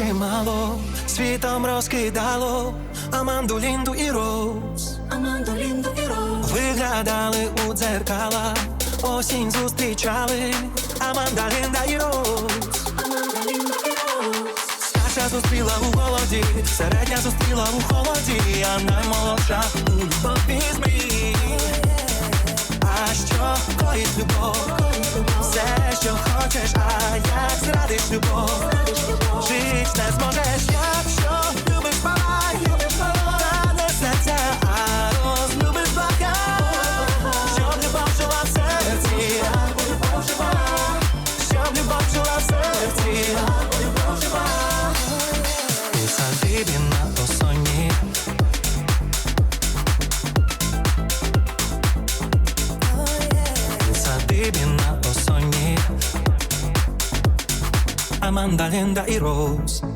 чимало, світом розкидало, Аманду, Лінду і Роуз Аманду, Лінду і Роуз Виглядали у дзеркала, осінь зустрічали, Аманда, Лінда і Роуз Аманда, Лінда і Роуз Старша зустріла у голоді, середня зустріла у холоді, а наймолодша у любові змі. А що коїть любов? Все, що хочеш, а як зрадиш любов? that's my Monday. Magdalena i Rose.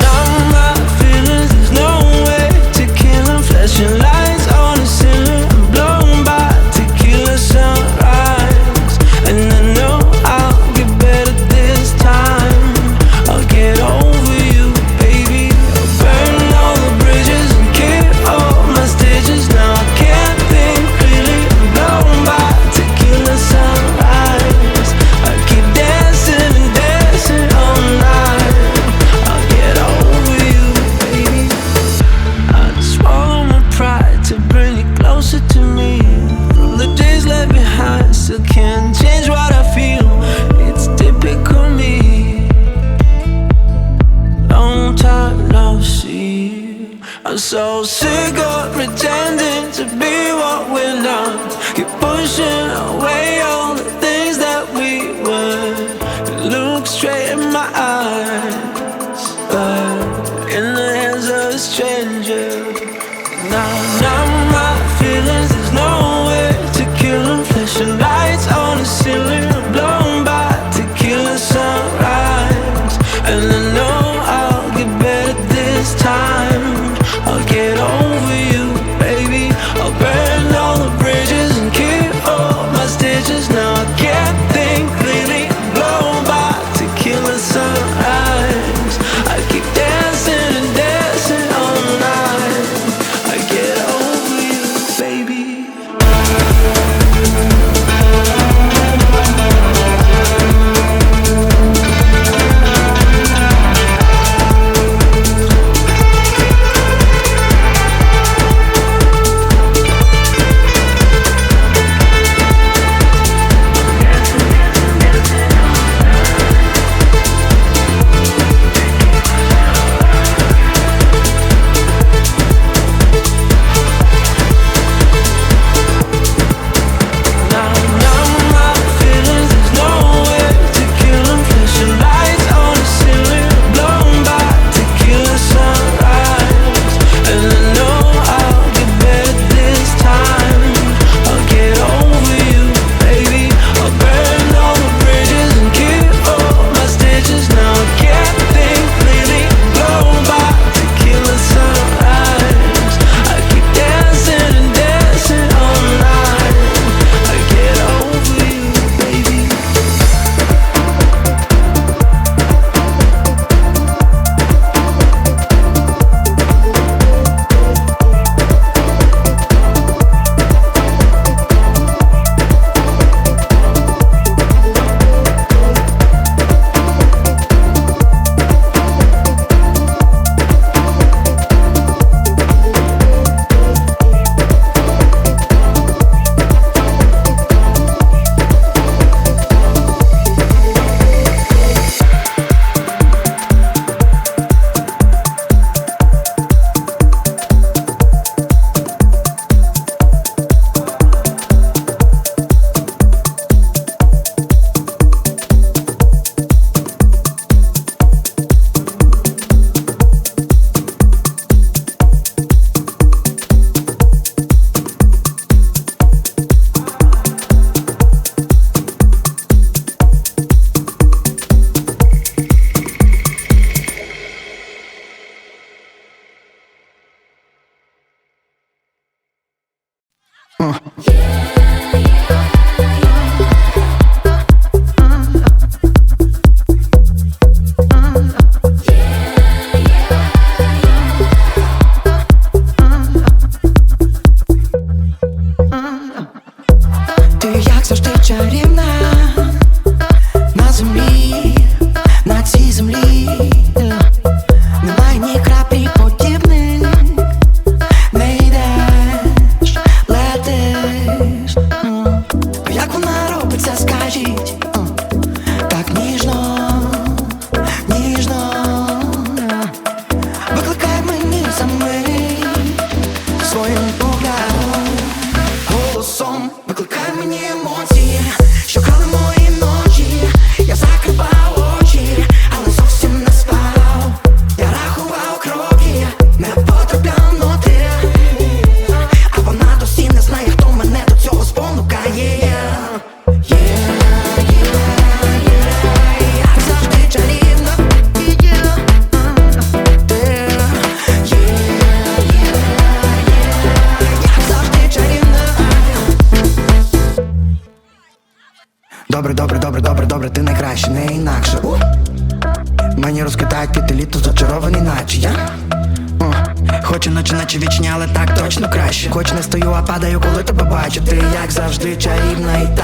now my feelings, there's no way to kill them flesh and light.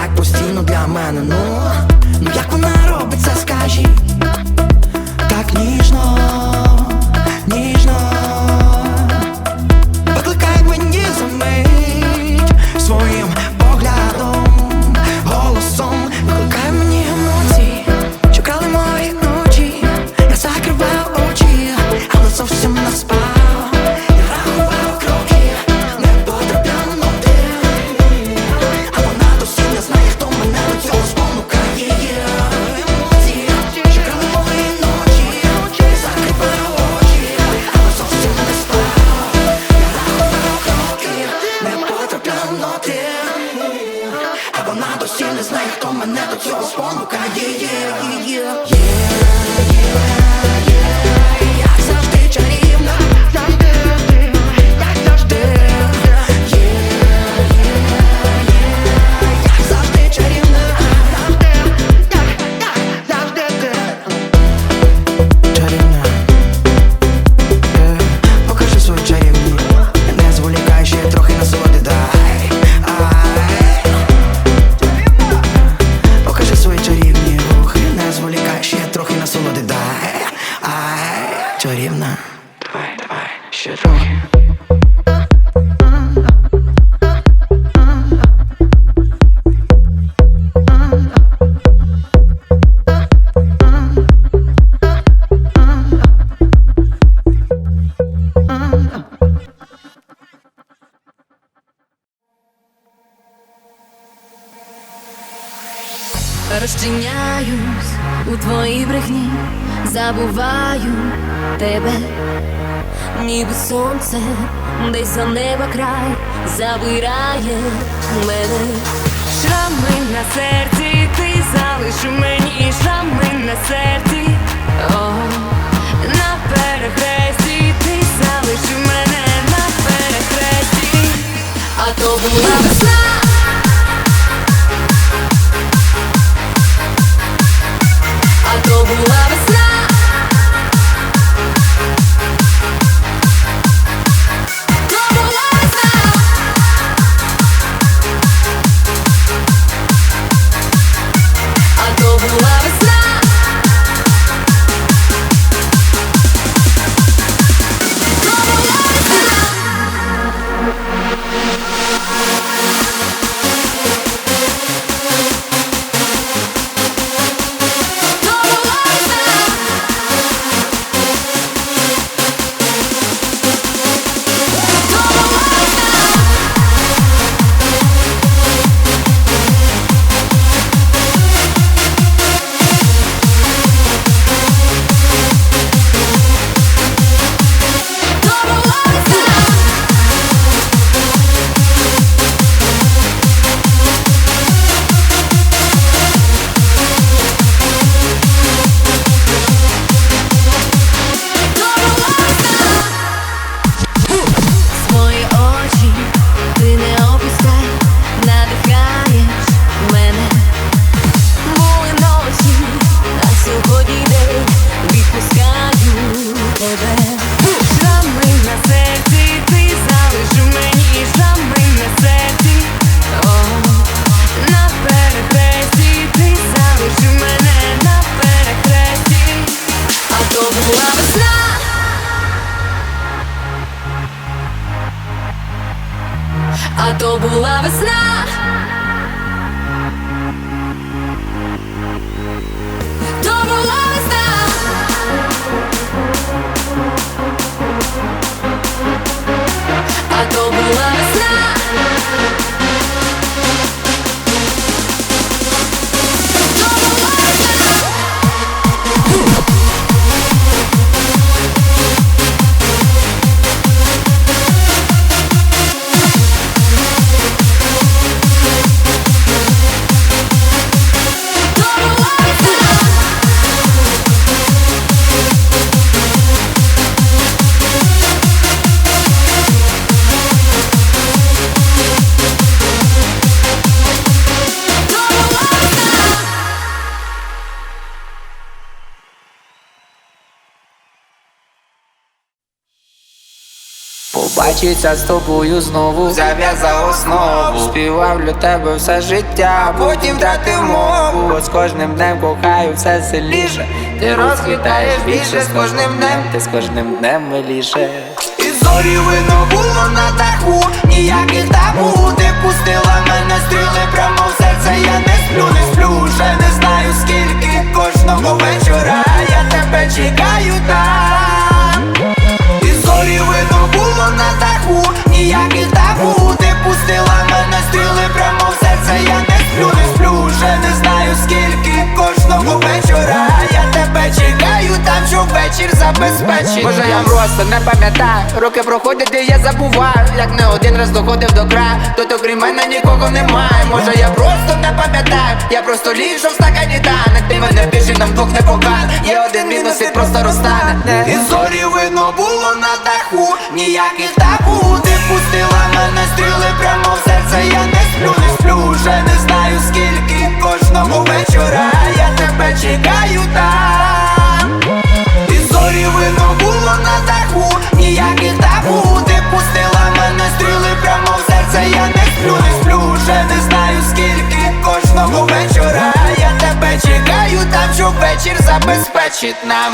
так постійно для мене, ну Ну як вона робиться, це, скажіть? Так ніжно, ніжно. У твоїй брехні, забуваю тебе, ніби сонце, десь за неба край забирає мене. Шрами на серці, ти залиш мені шрами на серці, О, на перехресті, ти залиш мене на перехресті, а то була весна. Побачиться з тобою знову, зав'язав основу. Співав для тебе все життя, потім втратив мову. Бо з кожним днем кохаю все сильніше. Ти розквітаєш більше з кожним днем, ти з кожним днем миліше. І зорі видно було на даху, ніяких табу. Ти пустила мене стріли прямо в серце, я не сплю, не сплю, вже не знаю скільки кожного вечора. Я тебе чекаю там вечір забезпечить Може я просто не пам'ятаю, роки проходять і я забуваю. Як не один раз доходив до краю, тут окрім мене нікого немає. Може я просто не пам'ятаю, я просто ліжу в стакані таник Ти мене більше нам двох не покаже. Є один мінус, він просто розтане. І зорі видно було на даху, ніяких табу. Ти пустила мене стріли прямо в серце, я не сплю, не сплю, вже не знаю скільки кожного вечора. Я тебе чекаю там Видно було на даху, ніяких табу. Ти пустила мене стріли прямо в серце, я не сплю, не сплю, вже не знаю скільки кожного вечора. Я тебе чекаю там, що вечір забезпечить нам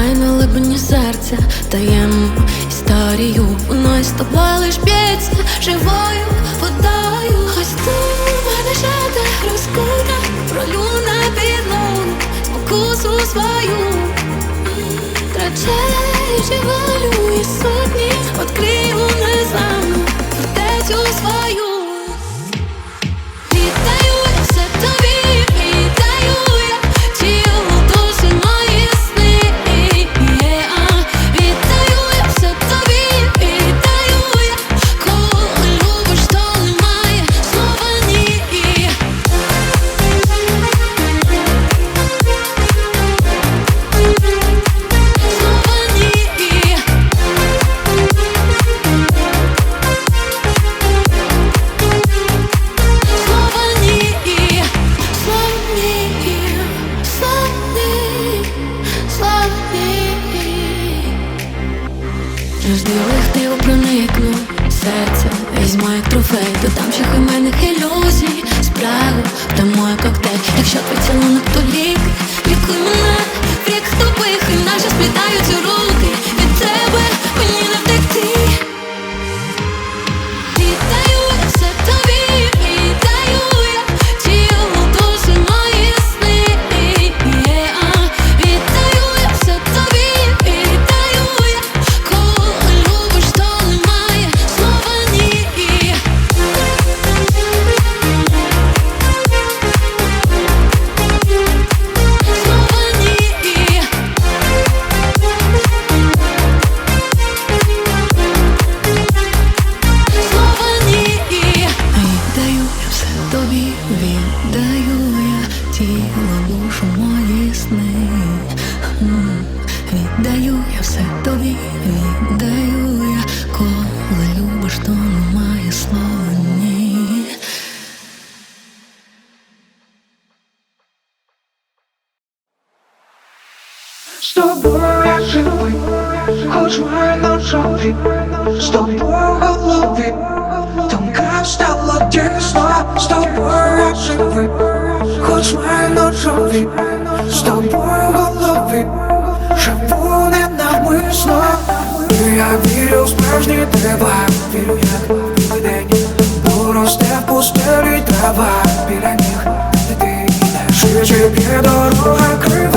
Май на глибині серця таємну історію. Воно із тобою лиш б'ється живою водою. Хоч ти мене жаде розкута пролю на підлогу спокусу свою. Трачаючи волю і сотні Открию незламну фортецю свою. I don't know how crazy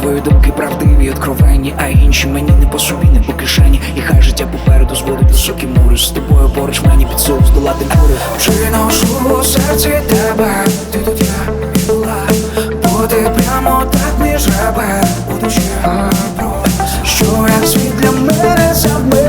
твої думки правдиві, і откровенні, а інші мені не по собі, не по кишені. І хай життя попереду зводить високі мури. З тобою поруч мені під сил здолати мури. Вже ношу у серці тебе, ти тут я була. Бути прямо так між ребе Будучи душі, що як світ для мене завмер.